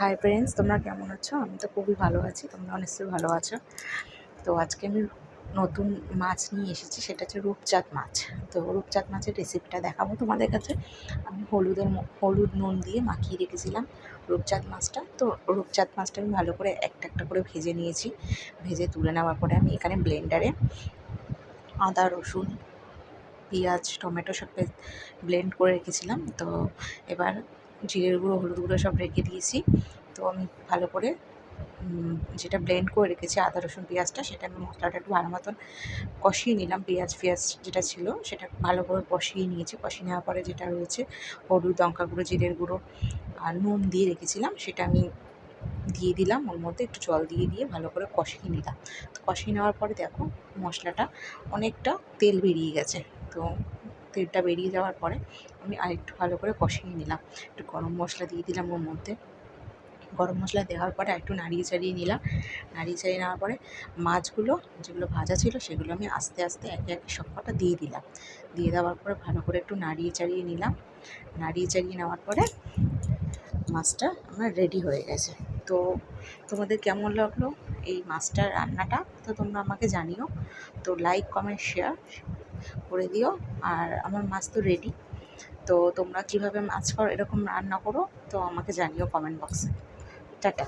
Hi friends তোমরা কেমন আছো? আমি তো খুবই ভালো আছি, তোমরা নিশ্চয়ই ভালো আছো। তো আজকে আমি নতুন মাছ নিয়ে এসেছি, সেটা হচ্ছে রূপচাঁদ মাছ। তো রূপচাঁদ মাছের রেসিপিটা দেখাবো তোমাদের কাছে। আমি হলুদের হলুদ নুন দিয়ে মাখিয়ে রেখেছিলাম রূপচাঁদ মাছটা। তো রূপচাঁদ মাছটা আমি ভালো করে একটা একটা করে ভেজে নিয়েছি। ভেজে তুলে নেওয়ার পরে আমি এখানে ব্লেন্ডারে আদা, রসুন, পেঁয়াজ, টমেটো সব ব্লেন্ড করে রেখেছিলাম। তো এবার জিরের গুঁড়ো, হলুদ গুঁড়ো সব রেখে দিয়েছি। তো আমি ভালো করে যেটা ব্লেন্ড করে রেখেছি আদা, রসুন, পেঁয়াজটা, সেটা আমি মশলাটা একটু ভালো মতন কষিয়ে নিলাম। পেঁয়াজ পেঁয়াজ যেটা ছিল সেটা ভালো করে কষিয়ে নিয়েছি। কষিয়ে নেওয়ার পরে যেটা রয়েছে, হলুদ, লঙ্কা গুঁড়ো, জিরের গুঁড়ো আর নুন দিয়ে রেখেছিলাম, সেটা আমি দিয়ে দিলাম ওর মধ্যে একটু জল দিয়ে দিয়ে ভালো করে কষিয়ে নিলাম। তো কষিয়ে নেওয়ার পরে দেখো মশলাটা অনেকটা তেল বেরিয়ে গেছে। তো তেলটা বেরিয়ে যাওয়ার পরে আমি আরেকটু ভালো করে কষিয়ে নিলাম। একটু গরম মশলা দিয়ে দিলাম ওর মধ্যে। গরম মশলা দেওয়ার পরে একটু নাড়িয়ে চাড়িয়ে নিলাম। নাড়িয়ে চাড়িয়ে নেওয়ার পরে মাছগুলো, যেগুলো ভাজা ছিল সেগুলো আমি আস্তে আস্তে একে একে সব কটা দিয়ে দিলাম। দিয়ে দেওয়ার পরে ভালো করে একটু নাড়িয়ে চাড়িয়ে নিলাম। নাড়িয়ে চাড়িয়ে নেওয়ার পরে মাছটা আমার রেডি হয়ে গেছে। তো তোমাদের কেমন লাগল এই মাছটার রান্নাটা? তো তোমরা আমাকে জানিও। তো লাইক কমেন্ট শেয়ার করে দিও। আর আমার মাছ তো রেডি তো তোমরা কীভাবে মাছ করো এরকম রান্না করো, তো আমাকে জানিও কমেন্ট বক্সে টাটা।